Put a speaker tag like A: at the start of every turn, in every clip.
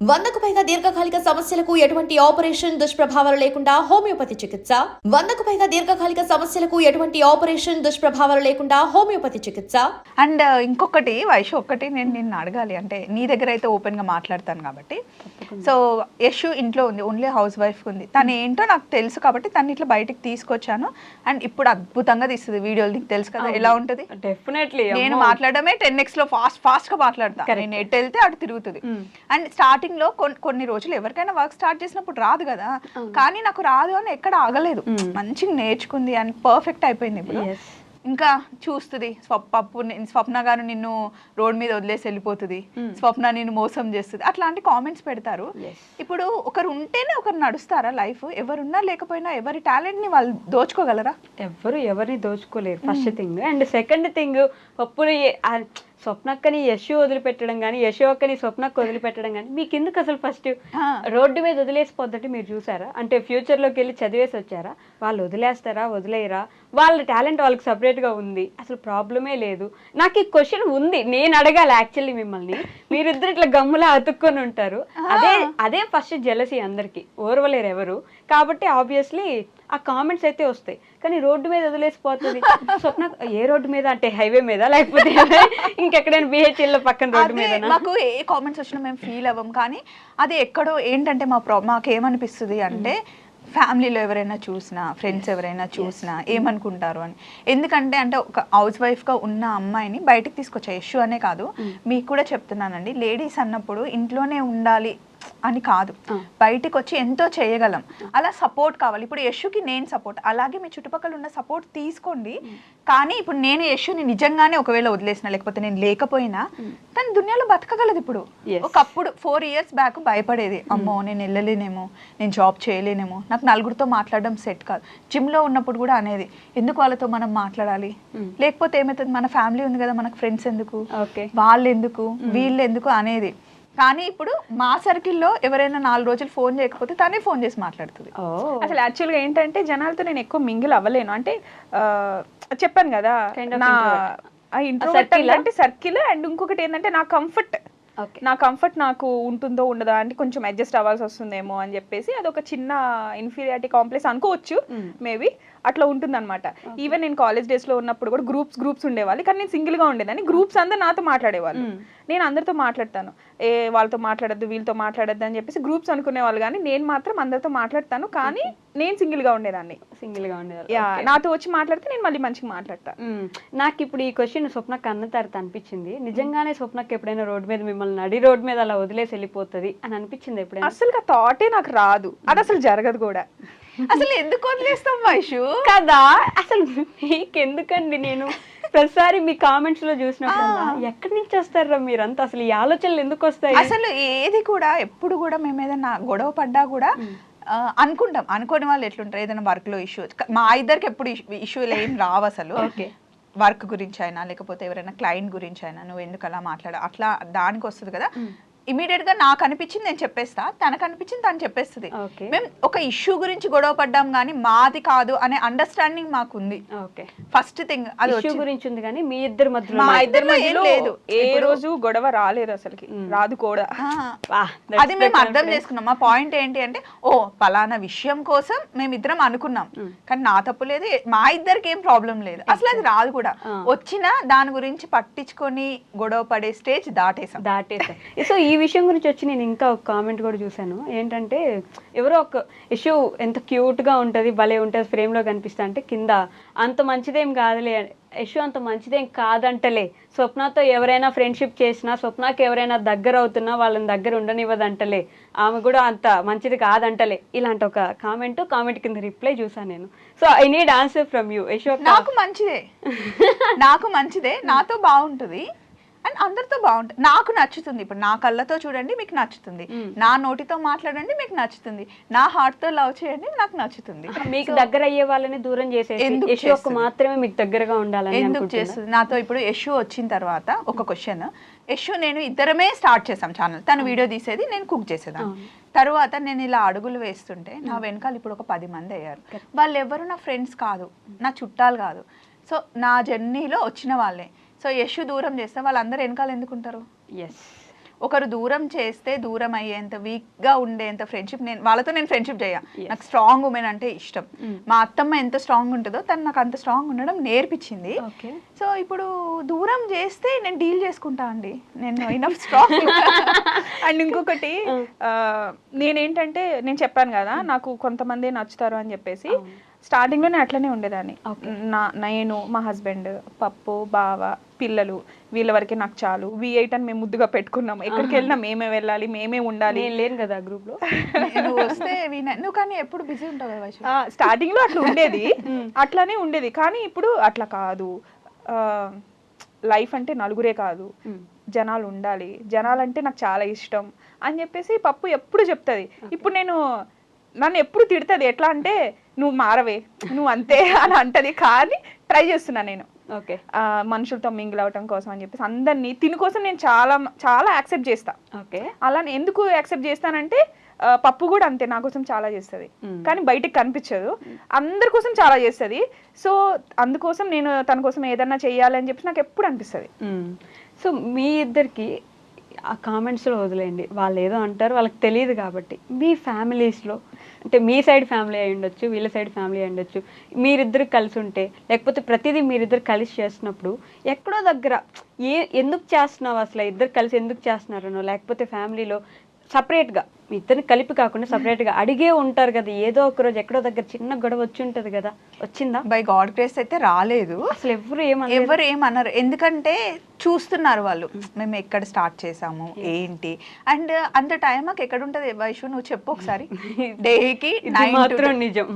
A: వందకు పైగా దీర్ఘకాలిక సమస్యలకు ఎటువంటి ఆపరేషన్ దుష్ప్రభావాలు లేకుండా హోమియోపతి చికిత్స. వందకు పైగా దీర్ఘకాలిక సమస్యలకు ఎటువంటి ఆపరేషన్ దుష్ప్రభావాలు లేకుండా హోమియోపతి చికిత్స.
B: అండ్ ఇంకొకటి వైషు ఒక్కటి నేను నిన్ను అడగాలి. అంటే నీ దగ్గర అయితే ఓపెన్గా మాట్లాడతాను కాబట్టి. సో యశు ఇంట్లో ఉంది ఓన్లీ హౌస్ వైఫ్ ఉంది. తను ఏంటో నాకు తెలుసు కాబట్టి తను ఇట్లా బయటికి తీసుకొచ్చాను. అండ్ ఇప్పుడు అద్భుతంగా తీస్తుంది వీడియోలు. నీకు తెలుసు కదా ఎలా ఉంటుంది?
C: డెఫినెట్లీ
B: నేను మాట్లాడమే టెన్ ఎక్స్లో ఫాస్ట్ ఫాస్ట్గా మాట్లాడతా. నేను ఎటు వెళ్తే అటు తిరుగుతుంది. అండ్ స్టార్టింగ్ లో కొన్- కొన్ని రోజులు ఎవరికైనా వర్క్ స్టార్ట్ చేసినప్పుడు రాదు కదా. కానీ నాకు రాదు అని ఎక్కడ ఆగలేదు. మంచిగా నేర్చుకుంది అండ్ పర్ఫెక్ట్ అయిపోయింది ఇప్పుడు. ఇంకా చూస్తుంది. పప్పు స్వప్న గారు నిన్ను రోడ్ మీద వదిలేసి వెళ్ళిపోతుంది. స్వప్న నిన్ను మోసం చేస్తుంది. అట్లాంటి కామెంట్స్ పెడతారు. ఇప్పుడు ఒకరు ఉంటేనే ఒకరు నడుస్తారా లైఫ్ ఎవరున్నా లేకపోయినా ఎవరి టాలెంట్ని వాళ్ళు దోచుకోగలరా?
C: ఎవ్వరు ఎవరిని దోచుకోలేరు. First thing and second thing పప్పుని స్వప్నక్కని యశు వదిలిపెట్టడం కానీ యశు అక్కని స్వప్నక్క వదిలిపెట్టడం కానీ మీకు ఎందుకు అసలు ఫస్ట్. రోడ్డు మీద వదిలేసిపోద్దంటే మీరు చూసారా? అంటే ఫ్యూచర్లోకి వెళ్ళి చదివేసి వచ్చారా? వాళ్ళు వదిలేస్తారా వదిలేయరా? వాళ్ళ టాలెంట్ వాళ్ళకి సపరేట్గా ఉంది. అసలు ప్రాబ్లమే లేదు. నాకు ఈ క్వశ్చన్ ఉంది. నేను అడగాలి యాక్చువల్లీ మిమ్మల్ని. మీరిద్దరు ఇట్లా గమ్ములా అతుక్కొని ఉంటారు. అదే అదే ఫస్ట్ జెలసీ అందరికి. ఓర్వలేరు ఎవరు. కాబట్టి ఆబ్వియస్లీ ఆ కామెంట్స్ అయితే వస్తాయి. కానీ రోడ్డు మీద వదిలేసిపోతుంది. స్వప్న ఏ రోడ్డు మీద అంటే హైవే మీద లేకపోతే ఇంకెక్కడైనా బిహెచ్ఎల్ పక్కన రోడ్డు మీద
B: మాకు ఏ కామెంట్స్ వచ్చినా మేము ఫీల్ అవ్వం. కానీ అది ఎక్కడో ఏంటంటే మా ప్రా మాకు ఏమనిపిస్తుంది అంటే ఫ్యామిలీలో ఎవరైనా చూసినా ఫ్రెండ్స్ ఎవరైనా చూసినా ఏమనుకుంటారు అని. ఎందుకంటే అంటే ఒక హౌస్ వైఫ్గా ఉన్న అమ్మాయిని బయటికి తీసుకొచ్చా ఇష్యూ అనే కాదు. మీకు కూడా చెప్తున్నానండి. లేడీస్ అన్నప్పుడు ఇంట్లోనే ఉండాలి అని కాదు. బయటికి వచ్చి ఎంతో చేయగలం. అలా సపోర్ట్ కావాలి. ఇప్పుడు యశుకి నేను సపోర్ట్. అలాగే మీ చుట్టుపక్కల ఉన్న సపోర్ట్ తీసుకోండి. కానీ ఇప్పుడు నేను యశుని నిజంగానే ఒకవేళ వదిలేసిన లేకపోతే నేను లేకపోయినా తను దునియాలో బతకగలదు ఇప్పుడు. ఒకప్పుడు ఫోర్ ఇయర్స్ బ్యాక్ భయపడేది. అమ్మో నేను వెళ్ళలేనేమో నేను జాబ్ చేయలేనేమో. నాకు నలుగురితో మాట్లాడడం సెట్ కాదు. జిమ్లో ఉన్నప్పుడు కూడా అనేది. ఎందుకు వాళ్ళతో మనం మాట్లాడాలి? లేకపోతే ఏమవుతుంది మన ఫ్యామిలీ ఉంది కదా మనకు ఫ్రెండ్స్ ఎందుకు?
C: ఓకే.
B: వాళ్ళు ఎందుకు వీళ్ళు ఎందుకు అనేది. కానీ ఇప్పుడు మా సర్కిల్లో ఎవరైనా నాలుగు రోజులు ఫోన్ చేయకపోతే తనే ఫోన్ చేసి మాట్లాడుతుంది.
D: అసలు యాక్చువల్గా ఏంటంటే జనాలతో నేను ఎక్కువ మింగిల్ అవ్వలేను. అంటే చెప్పాను కదా నా ఇంట్రోవర్ట్
C: ఆ?
D: అంటే సర్కిల్ అండ్ ఇంకొకటి ఏంటంటే నా కంఫర్ట్ నా కంఫర్ట్ నాకు ఉంటుందో ఉండదో అంటే కొంచెం అడ్జస్ట్ అవ్వాల్సి వస్తుందేమో అని చెప్పేసి అదొక చిన్న ఇన్ఫీరియారిటీ కాంప్లెక్స్ అనుకోవచ్చు మేబీ అట్లా ఉంటుంది అనమాట ఈవెన్ నేను కాలేజ్ డేస్లో ఉన్నప్పుడు కూడా గ్రూప్స్ గ్రూప్స్ ఉండేవాళ్ళు. కానీ నేను సింగిల్గా ఉండేదాన్ని. గ్రూప్స్ అందరు నాతో మాట్లాడేవాళ్ళు. నేను అందరితో మాట్లాడతాను. ఏ వాళ్ళతో మాట్లాడద్దు వీళ్ళతో మాట్లాడద్దు అని చెప్పేసి గ్రూప్స్ అనుకునేవాళ్ళు కానీ నేను మాత్రం అందరితో మాట్లాడతాను. కానీ నేను సింగిల్గా ఉండేదాన్ని.
C: సింగిల్గా
D: యా నాతో వచ్చి మాట్లాడితే నేను మళ్ళీ మంచిగా మాట్లాడతా.
C: మ్మ్. నాకు ఇప్పుడు ఈ క్వశ్చన్ స్వప్నకు అన్న తర్వాత అనిపించింది. నిజంగానే స్వప్నకి ఎప్పుడైనా రోడ్డు మీద మిమ్మల్ని నడి రోడ్డు మీద అలా వదిలేసి వెళ్ళిపోతుంది అని అనిపించింది ఎప్పుడైనా?
D: అసలు థాటే నాకు రాదు. అది అసలు జరగదు కూడా.
B: అసలు ఎందుకు వదిలేస్తాం వైషు
C: కదా అసలు మీకు ఎందుకండి నేను? ప్రతిసారి మీ కామెంట్స్లో చూసినప్పుడు ఎక్కడి నుంచి వస్తారా మీరంతా? అసలు ఈ ఆలోచనలు ఎందుకు వస్తాయి?
B: అసలు ఏది కూడా ఎప్పుడు కూడా మేము ఏదైనా గొడవ పడ్డా కూడా అనుకుంటాం. అనుకోని వాళ్ళు ఎట్లుంటారు? ఏదైనా వర్క్లో ఇష్యూ మా ఇద్దరికి ఎప్పుడు ఇష్యూలు ఏం రావు అసలు.
C: ఓకే.
B: వర్క్ గురించి అయినా లేకపోతే ఎవరైనా క్లయింట్ గురించి అయినా నువ్వు ఎందుకు అలా మాట్లాడ అట్లా దానికి వస్తుంది కదా. ఇమీడియట్గా నాకు అనిపించింది నేను చెప్పేస్తా. తనకు అనిపించింది తను చెప్పేస్తుంది. మేము ఒక ఇష్యూ గురించి గొడవ పడ్డాం కానీ మాది కాదు అనే అండర్స్టాండింగ్ మాకు ఉంది
C: ఓకే.
B: ఫస్ట్ థింగ్ అది
C: గురించి ఉంది కానీ మీ ఇద్దరి మధ్యలో
B: మా
D: ఇద్దరి
B: లేదు.
D: ఏ రోజు గొడవ రాలేదు అసలుకి. రాదు కూడా.
B: అది మేము అర్థం. చేసుకున్నాం. మా పాయింట్ ఏంటి అంటే ఓ పలానా విషయం కోసం మేమిద్దరం అనుకున్నాం. కానీ నా తప్పు లేదు. మా ఇద్దరికి ఏం ప్రాబ్లం లేదు. అసలు అది రాదు కూడా. వచ్చినా దాని గురించి పట్టించుకొని గొడవ పడే స్టేజ్ దాటేసాం.
C: దాటేసా. సో ఈ విషయం గురించి వచ్చి నేను ఇంకా ఒక కామెంట్ కూడా చూశాను. ఏంటంటే ఎవరో ఒక ఇష్యూ ఎంత క్యూట్గా భలే ఉంటుంది ఫ్రేమ్లో కనిపిస్తా అంటే కింద అంత మంచిదేం కాదులే ఇష్యూ అంత మంచిదేం కాదంటలే స్వప్నతో ఎవరైనా ఫ్రెండ్షిప్ చేసినా స్వప్నకి ఎవరైనా దగ్గర అవుతున్నా వాళ్ళని దగ్గర ఉండనివ్వదంటలే ఆమె కూడా అంత మంచిది కాదంటలే ఇలాంటి ఒక కామెంట్ కామెంట్ కింద రిప్లై చూసాను నేను. So I need answer from you Yasho
B: నాకు మంచిదే. నాకు మంచిదే నాతో బాగుంటుంది. అండ్ అందరితో బాగుంటుంది. నాకు నచ్చుతుంది. ఇప్పుడు నా కళ్ళతో చూడండి మీకు నచ్చుతుంది. నా నోటితో మాట్లాడండి మీకు నచ్చుతుంది. నా heart తో లవ్ చేయండి నాకు నచ్చుతుంది.
C: మీకు దగ్గర అయ్యే వాళ్ళని దూరం చేసేసి
B: ఎందుకు?
C: మాత్రమే మీకు దగ్గరగా ఉండాలని
B: ఎందుకు చేస్తుంది? నాతో ఇప్పుడు యశు వచ్చిన తర్వాత ఒక క్వశ్చన్ యశు నేను ఇద్దరమే స్టార్ట్ చేసాం ఛానల్ తను వీడియో తీసేది నేను కుక్ చేసేదాన్ని. తర్వాత నేను ఇలా అడుగులు వేస్తుంటే నా వెనకాల ఇప్పుడు ఒక పది మంది అయ్యారు. వాళ్ళు ఎవరు నా ఫ్రెండ్స్ కాదు. నా చుట్టాలు కాదు. సో నా జర్నీలో వచ్చిన వాళ్ళే. సో యశు దూరం చేస్తే వాళ్ళందరూ వెనకాల ఎందుకుంటారు?
C: ఎస్
B: ఒకరు దూరం చేస్తే దూరం అయ్యేంత వీక్గా ఉండేంత ఫ్రెండ్షిప్ నేను వాళ్ళతో నేను ఫ్రెండ్షిప్ చేయ. నాకు స్ట్రాంగ్ ఉమెన్ అంటే ఇష్టం. మా అత్తమ్మ ఎంత స్ట్రాంగ్ ఉంటుందో తను నాకు అంత స్ట్రాంగ్ ఉండడం నేర్పించింది.
C: ఓకే
B: సో ఇప్పుడు దూరం చేస్తే నేను డీల్ చేసుకుంటా అండి. నేను ఇనఫ్ స్ట్రాంగ్
D: అండ్ ఇంకొకటి ఆ, నేనేంటంటే నేను చెప్పాను కదా నాకు కొంతమంది నచ్చుతారు అని చెప్పేసి. స్టార్టింగ్లో నేను అట్లనే ఉండేదాన్ని. నా నేను మా హస్బెండ్ పప్పు బావ పిల్లలు వీళ్ళ వరకే నాకు చాలు. వి ఎయిట్ అని మేము ముద్దుగా పెట్టుకున్నాం. ఎక్కడికి వెళ్ళినా మేమే వెళ్ళాలి మేమే ఉండాలి.
C: నేను లేను కదా
B: గ్రూప్లో వస్తే నువ్వు కానీ ఎప్పుడు బిజీ ఉంటావు
D: స్టార్టింగ్లో అట్లా ఉండేది. అట్లానే ఉండేది. కానీ ఇప్పుడు అట్లా కాదు. లైఫ్ అంటే నలుగురే కాదు. జనాలు ఉండాలి. జనాలు అంటే నాకు చాలా ఇష్టం అని చెప్పేసి పప్పు ఎప్పుడు చెప్తుంది. ఇప్పుడు నేను నన్ను ఎప్పుడు తిడుతుంది. ఎట్లా అంటే నువ్వు మారవే నువ్వు అంతే అని అంటది. కానీ ట్రై చేస్తున్నా నేను.
C: ఓకే.
D: మనుషులతో మింగిల్ అవటం కోసం అని చెప్పేసి అందరినీ తిని కోసం నేను చాలా చాలా యాక్సెప్ట్ చేస్తా.
C: ఓకే.
D: అలా ఎందుకు యాక్సెప్ట్ చేస్తానంటే పప్పు కూడా అంతే నా కోసం చాలా చేస్తుంది. కానీ బయటకు కనిపించదు. అందరి కోసం చాలా చేస్తుంది. సో అందుకోసం నేను తన కోసం ఏదన్నా చెయ్యాలి అని చెప్పి నాకు ఎప్పుడు అనిపిస్తుంది.
C: సో మీ ఇద్దరికి ఆ కామెంట్స్లో వదిలేయండి. వాళ్ళు ఏదో అంటారు వాళ్ళకి తెలియదు కాబట్టి. మీ ఫ్యామిలీస్లో అంటే మీ సైడ్ ఫ్యామిలీ అయి ఉండొచ్చు వీళ్ళ సైడ్ ఫ్యామిలీ అయి ఉండొచ్చు మీరిద్దరు కలిసి ఉంటే లేకపోతే ప్రతిదీ మీరిద్దరు కలిసి చేస్తున్నప్పుడు ఎక్కడో దగ్గర ఏ ఎందుకు చేస్తున్నావు అసలు? ఇద్దరు కలిసి ఎందుకు చేస్తున్నారనో లేకపోతే ఫ్యామిలీలో సపరేట్గా. ఇద్దరిని కలిపి కాకుండా సపరేట్గా. అడిగే ఉంటారు కదా ఏదో ఒక రోజు ఎక్కడో దగ్గర చిన్న గొడవ వచ్చి ఉంటుంది కదా వచ్చిందా?
B: బై గాడ్ గ్రేస్ అయితే రాలేదు.
C: అసలు ఎవరు ఏమన్నా
B: ఎవరు ఏమన్నారు ఎందుకంటే చూస్తున్నారు వాళ్ళు మేము ఎక్కడ స్టార్ట్ చేసాము ఏంటి? అండ్ అంత టైం మాకు ఎక్కడ ఉంటుంది? వైషు నువ్వు చెప్పు ఒకసారి. డేకి
C: మాత్రం నిజం.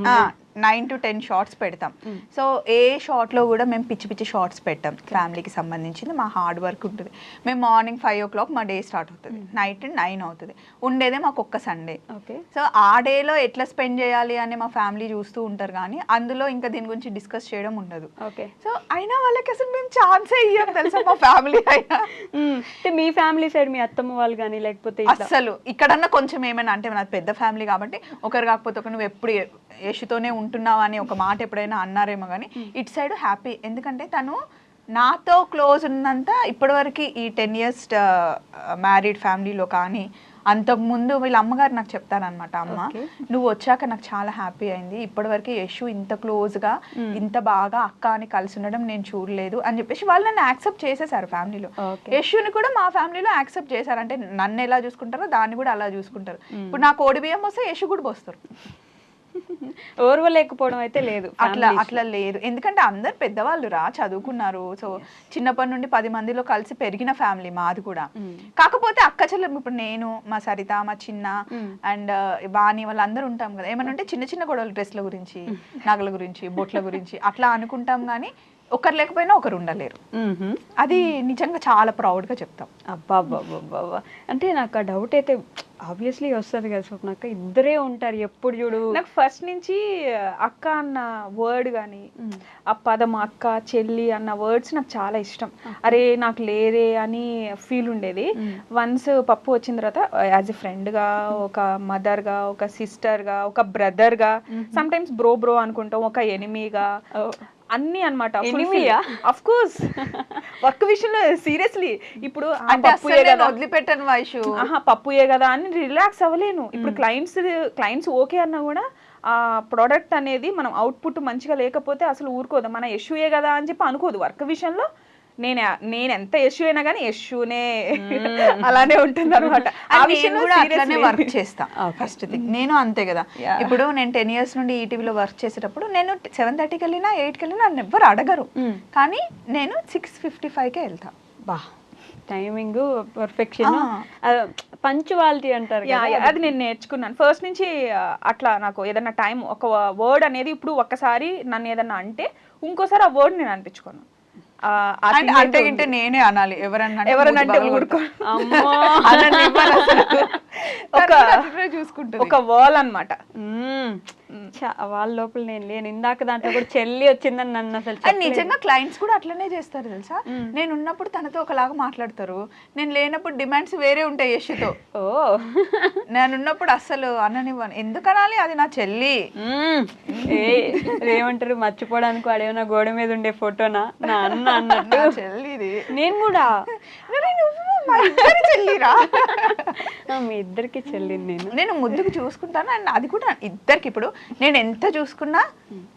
B: నైన్ టు టెన్ షార్ట్స్ పెడతాం. సో ఏ షార్ట్లో కూడా మేము పిచ్చి పిచ్చి షార్ట్స్ పెట్టాం. ఫ్యామిలీకి సంబంధించింది మా హార్డ్ వర్క్ ఉంటుంది. మేము మార్నింగ్ ఫైవ్ ఓ క్లాక్ మా డే స్టార్ట్ అవుతుంది. నైట్ నైన్ అవుతుంది. ఉండేదే మాకు ఒక్క సండే.
C: ఓకే.
B: సో ఆ డేలో ఎట్లా స్పెండ్ చేయాలి అని మా ఫ్యామిలీ చూస్తూ ఉంటారు కానీ అందులో ఇంకా దీని గురించి డిస్కస్ చేయడం ఉండదు.
C: ఓకే.
B: సో అయినా వాళ్ళకి అసలు మేము ఛాన్సే ఇయ్యం తెలుసా మా ఫ్యామిలీ అయినా?
C: అంటే మీ ఫ్యామిలీ సైడ్ మీ అత్తమ్మ వాళ్ళు కానీ లేకపోతే
B: అస్సలు. ఇక్కడన్నా కొంచెం ఏమైనా అంటే నాది పెద్ద ఫ్యామిలీ కాబట్టి ఒకరు కాకపోతే ఒక నువ్వు ఎప్పుడు యశుతోనే ఉంటున్నావా అని ఒక మాట ఎప్పుడైనా అన్నారేమో కానీ ఇటు సైడ్ హ్యాపీ. ఎందుకంటే తను నాతో క్లోజ్ ఉన్నంత ఇప్పటివరకు ఈ టెన్ ఇయర్స్ మ్యారీడ్ ఫ్యామిలీలో కానీ అంతకుముందు వీళ్ళ అమ్మగారు నాకు చెప్తారనమాట అమ్మ నువ్వు వచ్చాక నాకు చాలా హ్యాపీ అయింది. ఇప్పటివరకు యశు ఇంత క్లోజ్గా ఇంత బాగా అక్క అని కలిసి ఉండడం నేను చూడలేదు అని చెప్పేసి వాళ్ళు నన్ను యాక్సెప్ట్ చేసేసారు ఫ్యామిలీలో. యశుని కూడా మా ఫ్యామిలీలో యాక్సెప్ట్ చేశారు. అంటే నన్ను ఎలా చూసుకుంటారో దాన్ని కూడా అలా చూసుకుంటారు. ఇప్పుడు నా కోడి బియ్యం వస్తే యశు కూడా పోస్తారు.
C: ఓర్వలేకపోవడం అయితే లేదు
B: అట్లా. అట్లా లేదు. ఎందుకంటే అందరు పెద్దవాళ్ళు రా చదువుకున్నారు. సో చిన్నప్పటి నుండి పది మందిలో కలిసి పెరిగిన ఫ్యామిలీ మాది కూడా. కాకపోతే అక్క చెల్లెం ఇప్పుడు నేను మా సరిత మా చిన్న అండ్ వాణి వాళ్ళందరూ ఉంటాం కదా. ఏమన్నా ఉంటే చిన్న చిన్న గొడవలు డ్రెస్ల గురించి నగల గురించి బొట్ల గురించి అట్లా అనుకుంటాం కానీ ఒకరు లేకపోయినా ఒకరు ఉండలేరు.
C: మ్మ్హ్మ్.
B: అది నిజంగా చాలా proud గా చెప్తాం.
C: అబ్బా, అబ్బా, అబ్బా. అంటే నాకు ఆ డౌట్ అయితే ఆబ్వియస్లీ వస్తుంది కదా స్వప్నక్క. ఇద్దరే ఉంటారు ఎప్పుడు చూడు.
D: నాకు ఫస్ట్ నుంచి అక్క అన్న వర్డ్ కానీ ఆ పదం అక్క చెల్లి అన్న వర్డ్స్ నాకు చాలా ఇష్టం. అరే నాకు లేదే అని ఫీల్ ఉండేది. వన్స్ పప్పు వచ్చిన తర్వాత యాజ్ ఎ ఫ్రెండ్గా ఒక మదర్గా ఒక సిస్టర్గా ఒక బ్రదర్గా సమ్ టైమ్స్ బ్రో బ్రో అనుకుంటాం ఒక ఎనిమీగా అన్ని అనమాట? అఫ్ కోర్స్ వర్క్ విషయంలో సీరియస్లీ ఇప్పుడు.
B: వదిలిపెట్టను వైషు.
D: ఆహా పప్పుయే కదా అని రిలాక్స్ అవ్వలేను. ఇప్పుడు క్లయింట్స్ క్లయింట్స్ ఓకే అన్నా కూడా ఆ ప్రోడక్ట్ అనేది మనం అవుట్పుట్ మంచిగా లేకపోతే అసలు ఊరుకోదు. మన యష్యూయే కదా అని చెప్పి అనుకోదు. వర్క్ విషయంలో నేను నేను ఎంత యష్యూ అయినా కానీ యష్యూనే అలానే ఉంటుంది అనమాట ఆ విషయంలో
B: కూడా. అట్లనే వర్క్ చేస్తా ఫస్ట్ థింగ్ నేను అంతే కదా. ఇప్పుడు నేను టెన్ ఇయర్స్ నుండి ఈటీవీలో వర్క్ చేసేటప్పుడు నేను సెవెన్ థర్టీకి వెళ్ళినా ఎయిట్కి వెళ్ళినా నన్ను ఎవ్వరు అడగరు కానీ నేను సిక్స్ ఫిఫ్టీ ఫైవ్కే వెళ్తా.
C: బా. టైమింగ్ పర్ఫెక్షన్ పంచువాలిటీ అంటారు
D: అది నేను నేర్చుకున్నాను. ఫస్ట్ నుంచి అట్లా నాకు ఏదన్నా టైం ఒక వర్డ్ అనేది ఇప్పుడు ఒక్కసారి నన్ను ఏదన్నా అంటే ఇంకోసారి ఆ వర్డ్ నేను అనిపించుకోను.
B: అంటే. గింటే నేనే అనాలి. ఎవరన్నా అంటే
D: ఎవరన్నా అంటే ఊరుకో
B: చూసుకుంటుంది.
D: ఒక వాల్.
C: ఛ, వాళ్ళ లోపల నేను లేను. ఇందాక దాంట్లో కూడా చెల్లి వచ్చిందని నన్ను అసలు.
B: నిజంగా క్లయింట్స్ కూడా అట్లనే చేస్తారు తెలుసా? నేను ఉన్నప్పుడు తనతో ఒకలాగా మాట్లాడతారు. నేను లేనప్పుడు డిమాండ్స్ వేరే ఉంటాయి యశుతో
C: ఓ.
B: నేను ఉన్నప్పుడు అస్సలు అననివ్వను. ఎందుకు అనాలి అది నా చెల్లి.
C: ఏమంటారు మర్చిపోవడానికి వాడేమన్నా గోడ మీద ఉండే ఫోటోనా? నా అన్న అన్నట్టు.
B: నా చెల్లి ఇది
C: నేను కూడా.
B: నువ్వు. మా ఇద్దరి చెల్లిరా.
C: ఆ, మీ ఇద్దరికి చెల్లింది నేను.
B: నేను ముద్దుకు చూసుకుంటాను అండ్ అది కూడా ఇద్దరికి. ఇప్పుడు నేను ఎంత చూసుకున్నా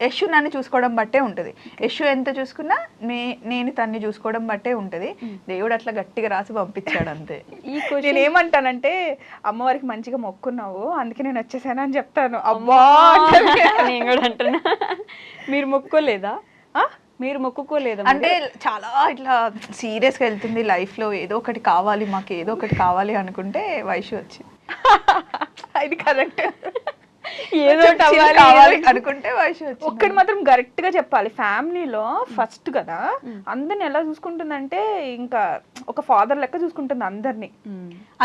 B: యశు నన్ను చూసుకోవడం బట్టే ఉంటుంది. యశు ఎంత చూసుకున్నా నే నేను తన్ని చూసుకోవడం బట్టే ఉంటుంది. దేవుడు అట్లా గట్టిగా రాసి పంపించాడు అంతే.
C: ఈ
D: నేను ఏమంటానంటే అమ్మవారికి మంచిగా మొక్కున్నావు అందుకే నేను వచ్చేసాను అని చెప్తాను. అబ్బా.
C: నేను కూడా అంటున్నా. మీరు మొక్కుకోలేదా
D: ఆ?
C: మీరు మొక్కుకోలేదా
B: అంటే చాలా ఇట్లా సీరియస్గా వెళ్తుంది లైఫ్లో. ఏదో ఒకటి కావాలి మాకు ఏదో ఒకటి కావాలి అనుకుంటే వైషు వచ్చింది
D: ఇది కరెక్ట్
C: ఏదో
B: కావాలి అనుకుంటే
D: ఒక్కటి మాత్రం కరెక్ట్గా చెప్పాలి. ఫ్యామిలీలో ఫస్ట్ కదా అందరిని ఎలా చూసుకుంటుందంటే ఇంకా ఒక ఫాదర్ లెక్క చూసుకుంటుంది అందరిని.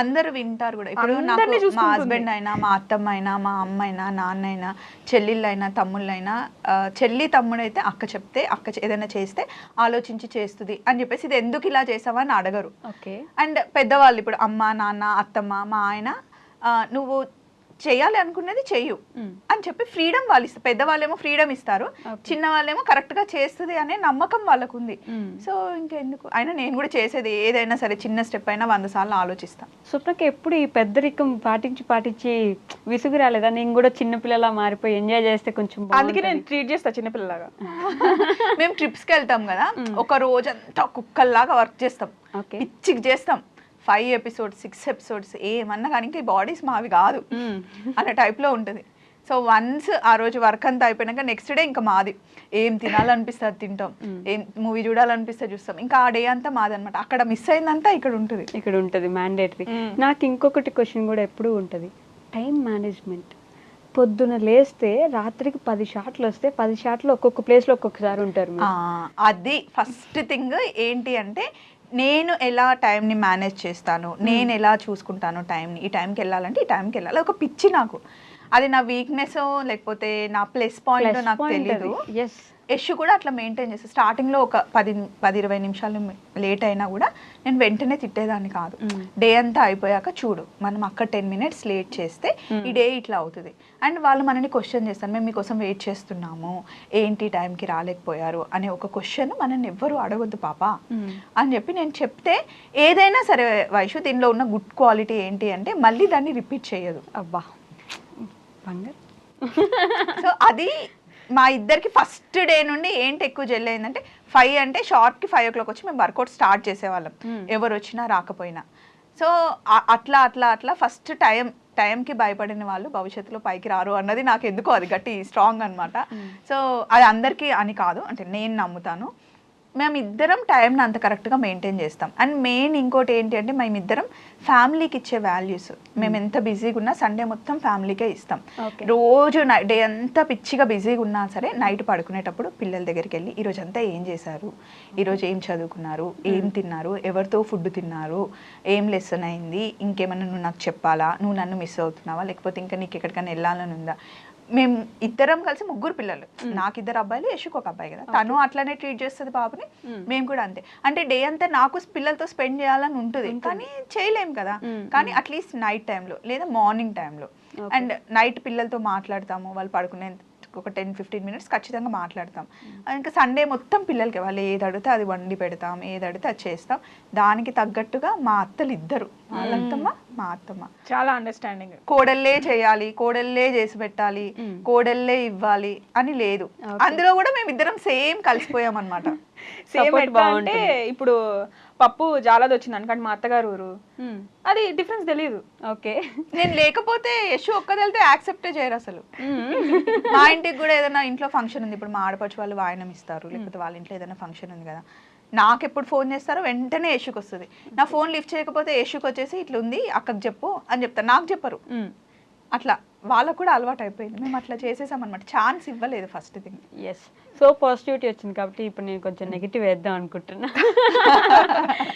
B: అందరూ వింటారు కూడా. ఇప్పుడు నాకు మా. హస్బెండ్ అయినా మా అత్తమ్మ అయినా మా అమ్మ అయినా నాన్న అయినా చెల్లెళ్ళైనా తమ్ముళ్ళైనా చెల్లి తమ్ముడు అయితే అక్క చెప్తే అక్క ఏదైనా చేస్తే ఆలోచించి చేస్తుంది అని చెప్పేసి ఇది ఎందుకు ఇలా చేసావా అని అడగరు.
C: ఓకే.
B: అండ్ పెద్దవాళ్ళు ఇప్పుడు అమ్మ నాన్న అత్తమ్మ మా ఆయన నువ్వు చేయాలి అనుకున్నది చెయ్యు. అని చెప్పి ఫ్రీడమ్ వాళ్ళు ఇస్తారు పెద్దవాళ్ళేమో ఫ్రీడమ్ ఇస్తారు చిన్న వాళ్ళేమో కరెక్ట్గా చేస్తుంది అనే నమ్మకం వాళ్ళకు ఉంది. సో ఇంకెందుకు? అయినా నేను కూడా చేసేది ఏదైనా సరే చిన్న స్టెప్ అయినా వంద సార్లు ఆలోచిస్తాను
C: స్వప్నకి ఎప్పుడు ఈ పెద్దరికం పాటించి పాటించి విసుగు రాలేదా? నేను కూడా చిన్నపిల్లలా మారిపోయి ఎంజాయ్ చేస్తే కొంచెం
D: అందుకే. నేను ట్రీట్ చేస్తా చిన్నపిల్లలాగా
B: మేము ట్రిప్స్కి వెళ్తాం కదా ఒక రోజంతా కుక్కల్లాగా వర్క్ చేస్తాం.
C: ఓకే.
B: పిచ్చికి చేస్తాం. ఫైవ్ ఎపిసోడ్స్ సిక్స్ ఎపిసోడ్స్ ఏమన్నా కానీ బాడీస్ మావి కాదు. అనే టైప్లో ఉంటుంది. సో వన్స్ ఆ రోజు వర్క్ అంతా అయిపోయినాక నెక్స్ట్ డే ఇంకా మాది. ఏం తినాలనిపిస్తే అది తింటాం. ఏం మూవీ చూడాలనిపిస్తే చూస్తాం. ఇంకా ఆ డే అంతా మాది అనమాట అక్కడ మిస్ అయిందంతా ఇక్కడ ఉంటుంది.
C: ఇక్కడ ఉంటుంది మ్యాండేటరీ నాకు ఇంకొకటి క్వశ్చన్ కూడా ఎప్పుడూ ఉంటుంది. టైం మేనేజ్మెంట్ పొద్దున లేస్తే రాత్రికి పది షాట్లు వస్తే పది షాట్లు ఒక్కొక్క ప్లేస్లో ఒక్కొక్కసారి ఉంటారు
B: అది ఫస్ట్ థింగ్ ఏంటి అంటే నేను ఎలా టైంని మేనేజ్ చేస్తాను? నేను ఎలా చూసుకుంటాను టైంని? ఈ టైంకి వెళ్ళాలంటే ఈ టైంకి వెళ్ళాలి. ఒక పిచ్చి నాకు. అది నా వీక్నెస్ లేకపోతే నా ప్లస్ పాయింట్ నాకు.
C: Yes.
B: యశ్ కూడా అట్లా మెయింటైన్ చేస్తాను స్టార్టింగ్లో ఒక పది పది ఇరవై నిమిషాలు లేట్ అయినా కూడా నేను వెంటనే తిట్టేదాన్ని కాదు. డే అంతా అయిపోయాక చూడు మనం అక్కడ టెన్ మినిట్స్ లేట్ చేస్తే ఈ డే ఇట్లా అవుతుంది. అండ్ వాళ్ళు మనని క్వశ్చన్ చేస్తారు మేము మీకోసం వెయిట్ చేస్తున్నాము. ఏంటి టైంకి రాలేకపోయారు? అనే ఒక క్వశ్చన్ మనల్ని ఎవ్వరు అడగొద్దు పాప. అని చెప్పి నేను చెప్తే ఏదైనా సరే వైషు దీనిలో ఉన్న గుడ్ క్వాలిటీ ఏంటి అంటే మళ్ళీ దాన్ని రిపీట్ చేయదు.
C: అబ్బా. బంగారు.
B: సో అది మా ఇద్దరికి ఫస్ట్ డే నుండి ఏంటి ఎక్కువ జెల్ అయిందంటే ఫైవ్ అంటే షార్ట్కి ఫైవ్ ఓ క్లాక్ వచ్చి మేము వర్కౌట్ స్టార్ట్ చేసేవాళ్ళం. ఎవరు వచ్చినా రాకపోయినా. సో అట్లా అట్లా అట్లా ఫస్ట్ టైం టైంకి భయపడిన వాళ్ళు భవిష్యత్తులో పైకి రారు అన్నది నాకు ఎందుకో అది గట్టి స్ట్రాంగ్ అనమాట సో అది అందరికీ అని కాదు. అంటే నేను నమ్ముతాను. మేము ఇద్దరం టైంని అంత కరెక్ట్గా మెయింటైన్ చేస్తాం. అండ్ మెయిన్ ఇంకోటి ఏంటి అంటే మేమిద్దరం ఫ్యామిలీకి ఇచ్చే వాల్యూస్ మేము ఎంత బిజీగా ఉన్నా సండే మొత్తం ఫ్యామిలీకే ఇస్తాం. రోజు డే అంతా పిచ్చిగా బిజీగా ఉన్నా సరే నైట్ పడుకునేటప్పుడు పిల్లల దగ్గరికి వెళ్ళి ఈ రోజు అంతా ఏం చేశారు? ఈరోజు ఏం చదువుకున్నారు? ఏం తిన్నారు? ఎవరితో ఫుడ్ తిన్నారు? ఏం లెసన్ అయింది? ఇంకేమైనా నువ్వు నాకు చెప్పాలా? నువ్వు నన్ను మిస్ అవుతున్నావా? లేకపోతే ఇంకా నీకు ఎక్కడికైనా వెళ్ళాలని ఉందా? మేము ఇద్దరం కలిసి ముగ్గురు పిల్లలు. నాకు ఇద్దరు అబ్బాయిలు యశుకు ఒక అబ్బాయి కదా. తను అట్లనే ట్రీట్ చేస్తుంది బాబుని. మేము. కూడా అంతే. అంటే డే అంతా నాకు పిల్లలతో స్పెండ్ చేయాలని ఉంటుంది. కానీ చేయలేం కదా. కానీ అట్లీస్ట్ నైట్ టైంలో లేదా మార్నింగ్ టైంలో. అండ్ నైట్ పిల్లలతో మాట్లాడతాము వాళ్ళు పడుకునే ఒక టెన్ ఫిఫ్టీన్ మినిట్స్ ఖచ్చితంగా మాట్లాడతాం. ఇంకా సండే మొత్తం పిల్లలకి వాళ్ళు ఏది అడిగితే అది వండి పెడతాం ఏది అడిగితే అది చేస్తాం. దానికి తగ్గట్టుగా మా అత్తలు ఇద్దరు. వాళ్ళత్తమ్మ మా అత్తమ్మ.
D: చాలా అండర్స్టాండింగ్
B: కోడల్లే చేయాలి కోడల్లే చేసి పెట్టాలి కోడల్లే ఇవ్వాలి అని లేదు. అందులో కూడా మేము ఇద్దరం సేమ్ కలిసిపోయాం అనమాట
D: సేమ్ అంటే ఇప్పుడు పప్పు జాలది వచ్చింది అనుకంటే మా అత్తగారు ఊరు. అది డిఫరెన్స్ తెలియదు
C: ఓకే.
B: నేను లేకపోతే యశు ఒక్కదెళ్తే యాక్సెప్టే చేయరు అసలు. మా ఇంటికి కూడా ఏదైనా ఇంట్లో ఫంక్షన్ ఉంది. ఇప్పుడు మా ఆడపడుచు వాళ్ళు వాయనం ఇస్తారు. లేకపోతే వాళ్ళ ఇంట్లో ఏదైనా ఫంక్షన్ ఉంది కదా. నాకు ఎప్పుడు ఫోన్ చేస్తారో వెంటనే యశుకి వస్తుంది నా ఫోన్ లిఫ్ట్ చేయకపోతే యశుకి వచ్చేసి ఇట్లా ఉంది అక్కకి చెప్పు అని చెప్తారు. నాకు చెప్పరు. అట్లా వాళ్ళకు కూడా అలవాటు అయిపోయింది. మేము అట్లా చేసేసాం అనమాట ఛాన్స్ ఇవ్వలేదు first thing
C: yes so positivity వచ్చింది కాబట్టి ఇప్పుడు నేను కొంచెం నెగిటివ్ వేద్దాం అనుకుంటున్నా.